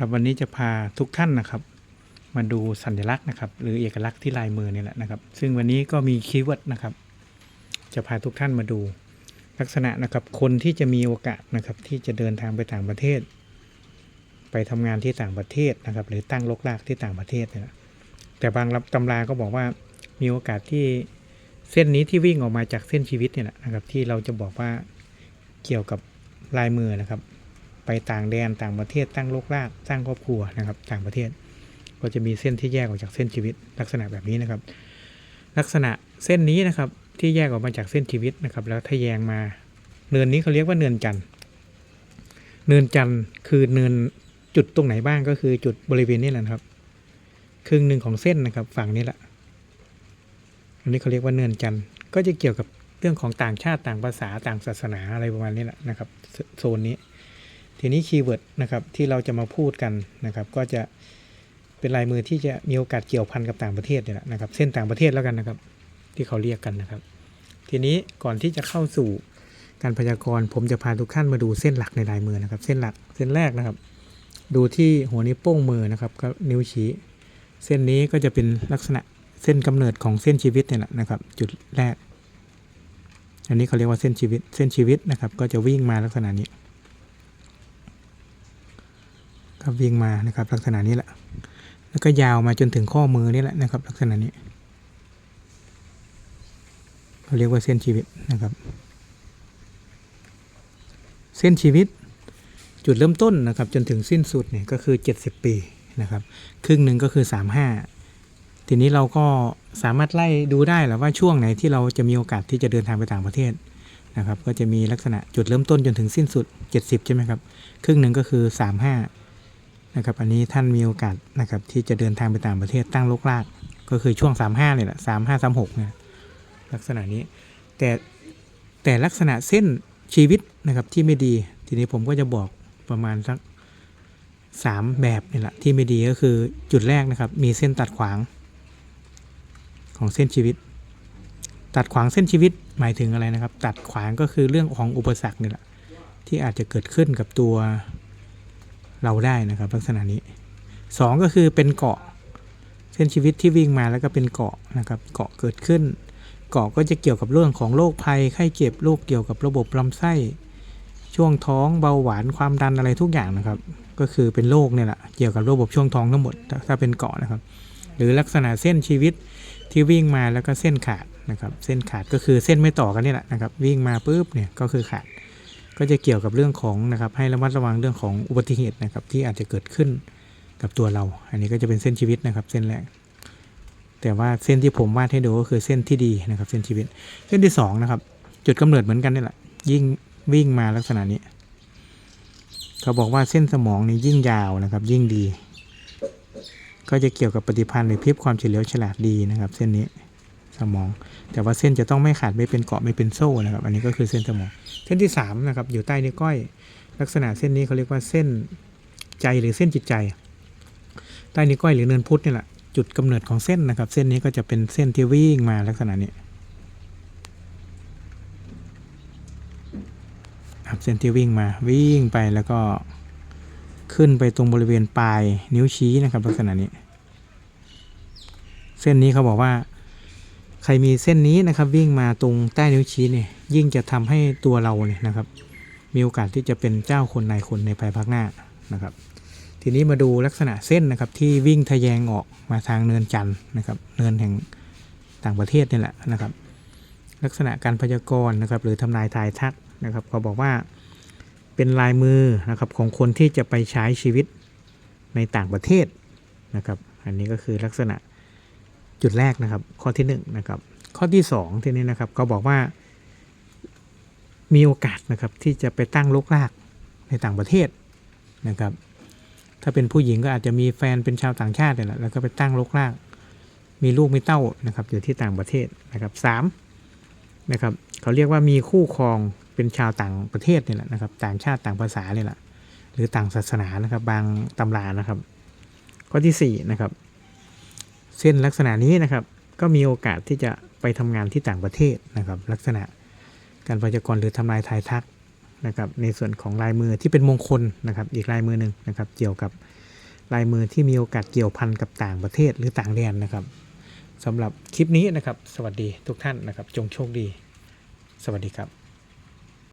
ครับวันนี้จะพาทุกท่านนะครับ มาดูสัญลักษณ์นะครับ หรือเอกลักษณ์ที่ลายมือนี่แหละนะครับ ซึ่งวันนี้ก็มีคีย์เวิร์ดนะครับ จะพาทุกท่านมาดูลักษณะนะครับ คนที่จะมีโอกาสนะครับ ที่จะเดินทางไปต่างประเทศ ไปทำงานที่ต่างประเทศนะครับ หรือตั้งลกลากที่ต่างประเทศเนี่ยนะแต่บางตำราก็บอกว่ามีโอกาสที่เส้นนี้ที่วิ่งออกมาจากเส้นชีวิตเนี่ยแหละนะครับ ที่เราจะบอกว่าเกี่ยวกับลายมือนะครับ ไปต่างแดนต่างประเทศตั้งโลกรากสร้างครอบครัวนะครับ ต่างประเทศ ก็จะมีเส้นที่แยกออกจากเส้นชีวิตลักษณะแบบนี้นะครับ ลักษณะเส้นนี้นะครับที่แยกออกมาจากเส้นชีวิตนะครับ แล้วทะแยงมาเนินนี้เขาเรียกว่าเนินจันทร์เนินจันทร์คือเนินจุดตรงไหนบ้างก็คือจุดบริเวณนี้แหละครับ ครึ่งหนึ่งของเส้นนะครับ ฝั่งนี้แหละอันนี้เขาเรียกว่าเนินจันทร์ก็จะเกี่ยวกับเรื่องของต่างชาติต่างภาษาต่างศาสนาอะไรประมาณนี้แหละนะครับ โซนนี้ ทีนี้คีย์เวิร์ดนะครับที่เราจะมาพูดกันนะครับ ก็จะเป็นลายมือที่จะมีโอกาสเกี่ยวพันกับต่างประเทศเนี่ยแหละนะครับ เส้นต่างประเทศแล้วกันนะครับ ที่เขาเรียกกันนะครับ ทีนี้ก่อนที่จะเข้าสู่การพยากรณ์ผมจะพาทุกท่านมาดูเส้นหลักในลายมือนะครับ เส้นหลักเส้นแรกนะครับ ดูที่หัวนิ้วโป้งมือนะครับก็นิ้วชี้ เส้นนี้ก็จะเป็นลักษณะเส้นกำเนิดของเส้นชีวิตเนี่ยแหละนะครับ จุดแรก อันนี้เขาเรียกว่าเส้นชีวิตเส้นชีวิตนะครับ ก็จะวิ่งมาลักษณะนี้ ครับวิ่งมานะครับ ลักษณะนี้แหละ แล้วก็ยาวมาจนถึงข้อมือนี่แหละนะครับ ลักษณะนี้เราเรียกว่าเส้นชีวิตนะครับ เส้นชีวิตจุดเริ่มต้นนะครับ จนถึงสิ้นสุดเนี่ยก็คือ 70 ปีนะครับ ครึ่งหนึ่งก็คือ 35 ทีนี้เราก็สามารถไล่ดูได้แหละว่าช่วงไหนที่เราจะมีโอกาสที่จะเดินทางไปต่างประเทศนะครับ ก็จะมีลักษณะจุดเริ่มต้นจนถึงสิ้นสุด 70 ใช่ไหมครับ ครึ่งหนึ่งก็คือ 35 นะครับอันนี้ท่านมีโอกาสนะครับที่จะเดินทางไปต่างประเทศตั้งลกลาก ก็คือช่วง 35เนี่ยแหละ35 36เนี่ยลักษณะนี้แต่แต่ลักษณะเส้นชีวิตนะครับที่ไม่ดี ทีนี้ผมก็จะบอกประมาณสักสามแบบนี่แหละที่ไม่ดีก็คือจุดแรกนะครับมีเส้นตัดขวางของเส้นชีวิต ตัดขวางเส้นชีวิตหมายถึงอะไรนะครับ ตัดขวางก็คือเรื่องของอุปสรรคนี่แหละที่อาจจะเกิดขึ้นกับตัว เราได้นะครับลักษณะนี้สองก็คือเป็นเกาะ เส้นชีวิตที่วิ่งมาแล้วก็เป็นเกาะนะครับเกาะเกิดขึ้น เกาะก็จะเกี่ยวกับเรื่องของโรคภัยไข้เจ็บโรคเกี่ยวกับระบบลำไส้ ช่วงท้องเบาหวานความดันอะไรทุกอย่างนะครับ ก็คือเป็นโรคเนี่ยแหละเกี่ยวกับระบบช่วงท้องทั้งหมดถ้าถ้าเป็นเกาะนะครับ หรือลักษณะเส้นชีวิตที่วิ่งมาแล้วก็เส้นขาดนะครับ เส้นขาดก็คือเส้นไม่ต่อกันนี่แหละนะครับ วิ่งมาปุ๊บเนี่ยก็คือขาด ก็จะเกี่ยวกับเรื่องของนะครับให้ระมัดระวังเรื่องของอุบัติเหตุนะครับที่อาจจะเกิดขึ้นกับตัวเรา อันนี้ก็จะเป็นเส้นชีวิตนะครับ เส้นแรก แต่ว่าเส้นที่ผมวาดให้ดูก็คือเส้นที่ดีนะครับ เส้นชีวิต เส้นที่สองนะครับจุดกำเนิดเหมือนกันนี่แหละ ยิ่งวิ่งมาลักษณะนี้ เขาบอกว่าเส้นสมองนี่ยิ่งยาวนะครับ ยิ่งดี ก็จะเกี่ยวกับปฏิพันธ์หรือพิบความเฉลียวฉลาดดีนะครับ เส้นนี้ สมอง แต่ว่าเส้นจะต้องไม่ขาดไม่เป็นเกาะไม่เป็นโซ่นะครับ อันนี้ก็คือเส้นสมอง เส้นที่สามนะครับอยู่ใต้นิ้วก้อย ลักษณะเส้นนี้เขาเรียกว่าเส้นใจหรือเส้นจิตใจ ใต้นิ้วก้อยหรือเนินพุทธนี่แหละจุดกำเนิดของเส้นนะครับ เส้นนี้ก็จะเป็นเส้นที่วิ่งมาลักษณะนี้ครับเส้นที่วิ่งมาวิ่งไปแล้วก็ขึ้นไปตรงบริเวณปลายนิ้วชี้นะครับ ลักษณะนี้ เส้นนี้เขาบอกว่า ใครมีเส้นนี้นะครับ วิ่งมาตรงใต้นิ้วชี้เนี่ย ยิ่งจะทำให้ตัวเราเนี่ยนะครับ มีโอกาสที่จะเป็นเจ้าคนนายคนในภายภาคหน้านะครับ ทีนี้มาดูลักษณะเส้นนะครับ ที่วิ่งทะแยงออกมาทางเนินจันทร์นะครับ เนินแห่งต่างประเทศนี่แหละนะครับ ลักษณะการพยากรณ์นะครับ หรือทำนายทายทักนะครับเขาบอกว่าเป็นลายมือนะครับของคนที่จะไปใช้ชีวิตในต่างประเทศนะครับ อันนี้ก็คือลักษณะ จุดแรกนะครับ ข้อที่หนึ่งนะครับข้อที่สองทีนี้นะครับเขาบอกว่า มีโอกาสนะครับที่จะไปตั้งลกลากในต่างประเทศนะครับ ถ้าเป็นผู้หญิงก็อาจจะมีแฟนเป็นชาวต่างชาติเนี่ยแหละแล้วก็ไปตั้งลกลาก มีลูกมีเต้านะครับ อยู่ที่ต่างประเทศนะครับสามนะครับเขาเรียกว่ามีคู่ครองเป็นชาวต่างประเทศนี่แหละนะครับ ต่างชาติต่างภาษาเนี่ยแหละหรือต่างศาสนานะครับ บางตำรานะครับ ข้อที่สี่นะครับ เส้นลักษณะนี้นะครับ ก็มีโอกาสที่จะไปทำงานที่ต่างประเทศนะครับ ลักษณะการพยากรณ์หรือทำนายทายทักนะครับ ในส่วนของลายมือที่เป็นมงคลนะครับ อีกลายมือหนึ่งนะครับ เกี่ยวกับลายมือที่มีโอกาสเกี่ยวพันกับต่างประเทศหรือต่างแดนนะครับสำหรับคลิปนี้นะครับ สวัสดีทุกท่านนะครับ จงโชคดี สวัสดีครับ